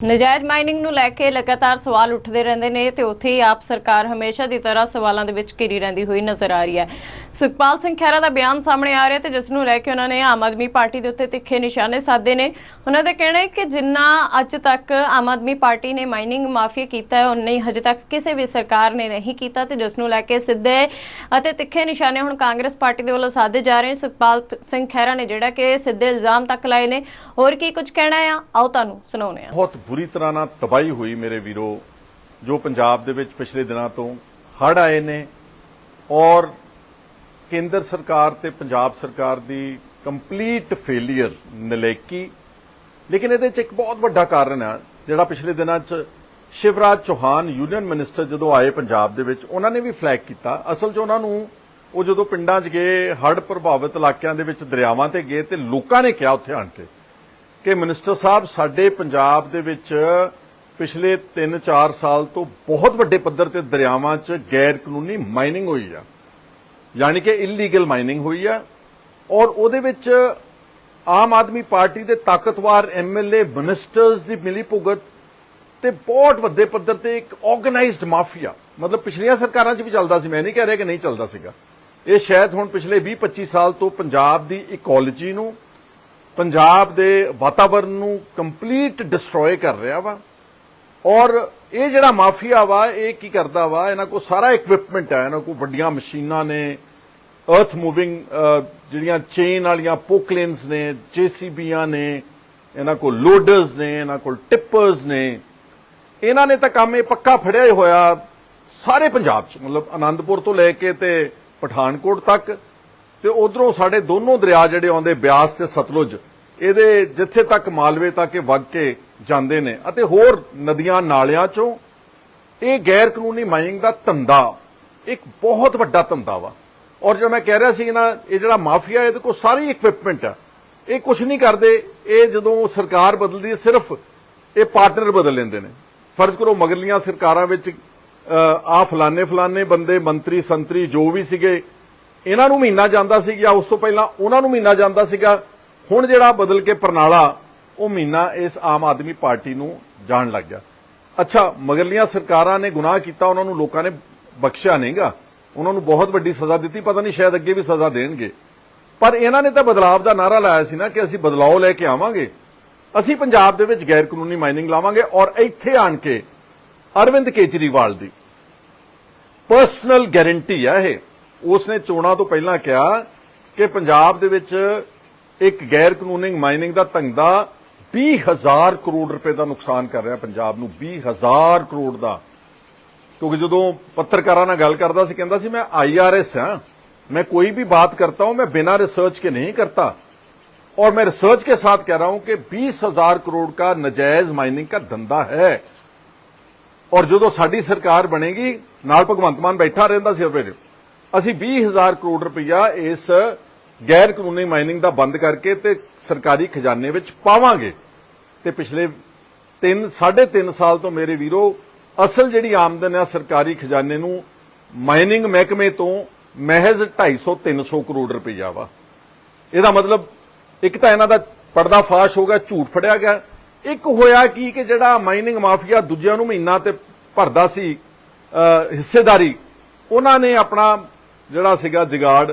ਨਜਾਇਜ਼ ਮਾਈਨਿੰਗ ਨੂੰ ਲੈ ਕੇ ਲਗਾਤਾਰ ਸਵਾਲ ਉੱਠਦੇ ਰਹਿੰਦੇ ਨੇ ਤੇ ਉੱਥੇ ਹੀ ਆਪ ਸਰਕਾਰ ਹਮੇਸ਼ਾ ਦੀ ਤਰ੍ਹਾਂ ਸਵਾਲਾਂ ਦੇ ਵਿੱਚ ਘਿਰੀ ਰਹਿੰਦੀ ਹੋਈ ਨਜ਼ਰ ਆ ਰਹੀ ਹੈ। ਸੁਖਪਾਲ ਸਿੰਘ ਖਹਿਰਾ ਦਾ ਬਿਆਨ ਸਾਹਮਣੇ ਆ ਰਿਹਾ ਤੇ ਜਿਸ ਨੂੰ ਲੈ ਕੇ ਉਹਨਾਂ ਨੇ ਆਮ ਆਦਮੀ ਪਾਰਟੀ ਦੇ ਉੱਤੇ ਤਿੱਖੇ ਨਿਸ਼ਾਨੇ ਸਾਧੇ ਨੇ। ਉਹਨਾਂ ਦਾ ਕਹਿਣਾ ਹੈ ਕਿ ਜਿੰਨਾ ਅੱਜ ਤੱਕ ਆਮ ਆਦਮੀ ਪਾਰਟੀ ਨੇ ਮਾਈਨਿੰਗ ਮਾਫੀਆ ਕੀਤਾ ਹੈ, ਉਨਾ ਹੀ ਹਜੇ ਤੱਕ ਕਿਸੇ ਵੀ ਸਰਕਾਰ ਨੇ ਨਹੀਂ ਕੀਤਾ ਤੇ ਜਿਸ ਨੂੰ ਲੈ ਕੇ ਸਿੱਧੇ ਅਤੇ ਤਿੱਖੇ ਨਿਸ਼ਾਨੇ ਹੁਣ ਕਾਂਗਰਸ ਪਾਰਟੀ ਦੇ ਵੱਲੋਂ ਸਾਧੇ ਜਾ ਰਹੇ ਨੇ। ਸੁਖਪਾਲ ਸਿੰਘ ਖਹਿਰਾ ਨੇ ਜਿਹੜਾ ਕਿ ਸਿੱਧੇ ਇਲਜ਼ਾਮ ਤੱਕ ਲਾਏ ਨੇ। ਹੋਰ ਕੀ ਕੁਝ ਕਹਿਣਾ ਆ? ਆਓ ਤੁਹਾਨੂੰ ਸੁਣਾਉਂਦੇ ਹਾਂ। ਬਹੁਤ ਬੁਰੀ ਤਰ੍ਹਾਂ ਨਾਲ ਤਬਾਹੀ ਹੋਈ ਮੇਰੇ ਵੀਰੋ, ਜੋ ਪੰਜਾਬ ਦੇ ਵਿੱਚ ਪਿਛਲੇ ਦਿਨਾਂ ਤੋਂ ਹੜ੍ਹ ਆਏ ਨੇ ਔਰ ਕੇਂਦਰ ਸਰਕਾਰ ਤੇ ਪੰਜਾਬ ਸਰਕਾਰ ਦੀ ਕੰਪਲੀਟ ਫੇਲਿਅਰ ਨਲੇਕੀ। ਲੇਕਿਨ ਇਹਦੇ ਚ ਇੱਕ ਬਹੁਤ ਵੱਡਾ ਕਾਰਨ ਆ, ਜਿਹੜਾ ਪਿਛਲੇ ਦਿਨਾਂ ਚ ਸ਼ਿਵਰਾਜ ਚੌਹਾਨ, ਯੂਨੀਅਨ ਮਿਨਿਸਟਰ ਜਦੋਂ ਆਏ ਪੰਜਾਬ ਦੇ ਵਿੱਚ, ਉਹਨਾਂ ਨੇ ਵੀ ਫਲੈਗ ਕੀਤਾ। ਅਸਲ 'ਚ ਉਹਨਾਂ ਨੂੰ ਉਹ ਜਦੋਂ ਪਿੰਡਾਂ 'ਚ ਗਏ, ਹੜ੍ਹ ਪ੍ਰਭਾਵਿਤ ਇਲਾਕਿਆਂ ਦੇ ਵਿੱਚ ਦਰਿਆਵਾਂ ਤੇ ਗਏ ਤੇ ਲੋਕਾਂ ਨੇ ਕਿਹਾ ਉੱਥੇ ਆਣ ਕੇ ਕਿ ਮਿਨਿਸਟਰ ਸਾਹਿਬ, ਸਾਡੇ ਪੰਜਾਬ ਦੇ ਵਿੱਚ ਪਿਛਲੇ 3-4 ਸਾਲ ਤੋਂ ਬਹੁਤ ਵੱਡੇ ਪੱਧਰ ਤੇ ਦਰਿਆਵਾਂ 'ਚ ਗੈਰ ਕਾਨੂੰਨੀ ਮਾਈਨਿੰਗ ਹੋਈ ਆ। ਯਾਨੀ ਕਿ ਇਲੀਗਲ ਮਾਈਨਿੰਗ ਹੋਈ ਆ, ਔਰ ਉਹਦੇ ਵਿੱਚ ਆਮ ਆਦਮੀ ਪਾਰਟੀ ਦੇ ਤਾਕਤਵਰ ਐਮਐਲਏ ਮਿਨਿਸਟਰਸ ਦੀ ਮਿਲੀ ਭੁਗਤ ਤੇ ਬਹੁਤ ਵੱਡੇ ਪੱਧਰ ਤੇ ਇੱਕ ਆਰਗੇਨਾਈਜ਼ਡ ਮਾਫੀਆ। ਮਤਲਬ ਪਿਛਲੀਆਂ ਸਰਕਾਰਾਂ 'ਚ ਵੀ ਚੱਲਦਾ ਸੀ, ਮੈਂ ਨਹੀਂ ਕਹਿ ਰਿਹਾ ਕਿ ਨਹੀਂ ਚੱਲਦਾ ਸੀਗਾ। ਇਹ ਸ਼ਾਇਦ ਹੁਣ ਪਿਛਲੇ 20-25 ਸਾਲ ਤੋਂ ਪੰਜਾਬ ਦੀ ਇਕੋਲੋਜੀ ਨੂੰ, ਪੰਜਾਬ ਦੇ ਵਾਤਾਵਰਣ ਨੂੰ ਕੰਪਲੀਟ ਡਿਸਟਰੋਏ ਕਰ ਰਿਹਾ ਵਾ। ਔਰ ਇਹ ਜਿਹੜਾ ਮਾਫੀਆ ਵਾ, ਇਹ ਕੀ ਕਰਦਾ ਵਾ? ਇਹਨਾਂ ਕੋਲ ਸਾਰਾ ਇਕਵਿਪਮੈਂਟ ਹੈ ਇਹਨਾਂ ਕੋਲ ਵੱਡੀਆਂ ਮਸ਼ੀਨਾਂ ਨੇ ਅਰਥ ਮੂਵਿੰਗ ਜਿਹੜੀਆਂ ਚੇਨ ਵਾਲੀਆਂ ਪੋਕਲੇਨਸ ਨੇ ਜੀਸੀਬੀਆਂ ਨੇ, ਇਹਨਾਂ ਕੋਲ ਲੋਡਰਸ ਨੇ, ਇਹਨਾਂ ਕੋਲ ਟਿੱਪਰਸ ਨੇ। ਇਹਨਾਂ ਨੇ ਤਾਂ ਕੰਮ ਇਹ ਪੱਕਾ ਫੜਿਆ ਹੀ ਹੋਇਆ ਸਾਰੇ ਪੰਜਾਬ 'ਚ, ਮਤਲਬ ਆਨੰਦਪੁਰ ਤੋਂ ਲੈ ਕੇ ਤੇ ਪਠਾਨਕੋਟ ਤੱਕ। ਤੇ ਉਧਰੋਂ ਸਾਡੇ ਦੋਨੋਂ ਦਰਿਆ ਜਿਹੜੇ ਆਉਂਦੇ ਬਿਆਸ ਤੇ ਸਤਲੁਜ, ਇਹਦੇ ਜਿੱਥੇ ਤੱਕ ਮਾਲਵੇ ਤੱਕ ਇਹ ਵਗ ਕੇ ਜਾਂਦੇ ਨੇ ਅਤੇ ਹੋਰ ਨਦੀਆਂ ਨਾਲਿਆਂ 'ਚੋਂ ਇਹ ਗੈਰ ਕਾਨੂੰਨੀ ਮਾਈਨਿੰਗ ਦਾ ਧੰਦਾ ਇੱਕ ਬਹੁਤ ਵੱਡਾ ਧੰਦਾ ਵਾ। ਔਰ ਜੋ ਮੈਂ ਕਹਿ ਰਿਹਾ ਸੀ ਨਾ, ਇਹ ਜਿਹੜਾ ਮਾਫੀਆ, ਇਹਦੇ ਕੋਲ ਸਾਰੀ ਇਕਵਿਪਮੈਂਟ ਆ। ਇਹ ਕੁਝ ਨਹੀਂ ਕਰਦੇ। ਇਹ ਜਦੋਂ ਸਰਕਾਰ ਬਦਲਦੀ ਹੈ, ਸਿਰਫ ਇਹ ਪਾਰਟਨਰ ਬਦਲ ਲੈਂਦੇ ਨੇ। ਫਰਜ਼ ਕਰੋ ਮਗਰਲੀਆਂ ਸਰਕਾਰਾਂ ਵਿੱਚ ਆ ਫਲਾਣੇ ਫਲਾਣੇ ਬੰਦੇ, ਮੰਤਰੀ, ਸੰਤਰੀ ਜੋ ਵੀ ਸੀਗੇ, ਇਹਨਾਂ ਨੂੰ ਮਹੀਨਾ ਜਾਂਦਾ ਸੀ ਜਾਂ ਉਸ ਤੋਂ ਪਹਿਲਾਂ ਉਹਨਾਂ ਨੂੰ ਮਹੀਨਾ ਜਾਂਦਾ ਸੀਗਾ। ਹੁਣ ਜਿਹੜਾ ਬਦਲ ਕੇ ਪ੍ਰਣਾਲਾ ਉਹ ਮਹੀਨਾ ਇਸ ਆਮ ਆਦਮੀ ਪਾਰਟੀ ਨੂੰ ਜਾਣ ਲੱਗ ਗਿਆ। ਅੱਛਾ, ਮਗਰਲੀਆਂ ਸਰਕਾਰਾਂ ਨੇ ਗੁਨਾਹ ਕੀਤਾ, ਉਹਨਾਂ ਨੂੰ ਲੋਕਾਂ ਨੇ ਬਖਸ਼ਿਆ ਨਹੀਂਗਾ। ਉਹਨਾਂ ਨੂੰ ਬਹੁਤ ਵੱਡੀ ਸਜ਼ਾ ਦਿੱਤੀ, ਪਤਾ ਨਹੀਂ ਸ਼ਾਇਦ ਅੱਗੇ ਵੀ ਸਜ਼ਾ ਦੇਣਗੇ। ਪਰ ਇਹਨਾਂ ਨੇ ਤਾਂ ਬਦਲਾਵ ਦਾ ਨਾਰਾ ਲਾਇਆ ਸੀ ਨਾ ਕਿ ਅਸੀਂ ਬਦਲਾਅ ਲੈ ਕੇ ਆਵਾਂਗੇ। ਅਸੀਂ ਪੰਜਾਬ ਦੇ ਵਿੱਚ ਗੈਰ ਕਾਨੂੰਨੀ ਮਾਈਨਿੰਗ ਲਾਵਾਂਗੇ ਔਰ ਇੱਥੇ ਆਣ ਕੇ ਅਰਵਿੰਦ ਕੇਜਰੀਵਾਲ ਦੀ ਪਰਸਨਲ ਗਾਰੰਟੀ ਆ ਇਹ। ਉਸਨੇ ਚੋਣਾਂ ਤੋਂ ਪਹਿਲਾਂ ਕਿਹਾ ਕਿ ਪੰਜਾਬ ਦੇ ਵਿੱਚ ਇੱਕ ਗੈਰ ਕਾਨੂੰਨੀ ਮਾਈਨਿੰਗ ਦਾ ਧੰਦਾ 20000 ਕਰੋੜ ਰੁਪਏ ਦਾ ਨੁਕਸਾਨ ਕਰ ਰਿਹਾ ਪੰਜਾਬ ਨੂੰ 20000 ਕਰੋੜ ਦਾ। ਕਿਉਂਕਿ ਜਦੋਂ ਪੱਤਰਕਾਰਾਂ ਨਾਲ ਗੱਲ ਕਰਦਾ ਸੀ, ਕਹਿੰਦਾ ਸੀ, ਮੈਂ ਆਈਆਰਐਸ ਹਾਂ। मैं कोई भी बात करता हूं मैं बिना रिसर्च के नहीं करता और मैं रिसर्च के साथ कह रहा हूं कि बीस ਕਰੋੜ करोड़ का ਮਾਈਨਿੰਗ माइनिंग का ਹੈ। ਔਰ ਜਦੋਂ ਸਾਡੀ ਸਰਕਾਰ ਬਣੇਗੀ, ਨਾਲ ਭਗਵੰਤ ਮਾਨ ਬੈਠਾ ਰਹਿੰਦਾ ਸੀ ਫਿਰ ਅਸੀਂ 20000 ਕਰੋੜ ਰੁਪਇਆ ਇਸ ਗੈਰ ਕਾਨੂੰਨੀ ਮਾਈਨਿੰਗ ਦਾ ਬੰਦ ਕਰਕੇ ਤੇ ਸਰਕਾਰੀ ਖਜ਼ਾਨੇ ਵਿੱਚ ਪਾਵਾਂਗੇ। ਤੇ ਪਿਛਲੇ 3 3.5 ਸਾਲ ਤੋਂ ਮੇਰੇ ਵੀਰੋ, ਅਸਲ ਜਿਹੜੀ ਆਮਦਨ ਹੈ ਸਰਕਾਰੀ ਖਜ਼ਾਨੇ ਨੂੰ ਮਾਈਨਿੰਗ ਮਹਿਕਮੇ ਤੋਂ ਮਹਿਜ਼ 250 300 ਕਰੋੜ ਰੁਪਈਆ ਵਾ। ਇਹਦਾ ਮਤਲਬ ਇੱਕ ਤਾਂ ਇਹਨਾਂ ਦਾ ਪਰਦਾ ਫਾਸ਼ ਹੋ ਗਿਆ, ਝੂਠ ਫੜਿਆ ਗਿਆ। ਇੱਕ ਹੋਇਆ ਕੀ ਕਿ ਜਿਹੜਾ ਮਾਈਨਿੰਗ ਮਾਫੀਆ ਦੂਜਿਆਂ ਨੂੰ ਮਹੀਨਾ ਤੇ ਭਰਦਾ ਸੀ ਹਿੱਸੇਦਾਰੀ, ਉਹਨਾਂ ਨੇ ਆਪਣਾ ਜਿਹੜਾ ਸੀਗਾ ਜਿਗਾੜ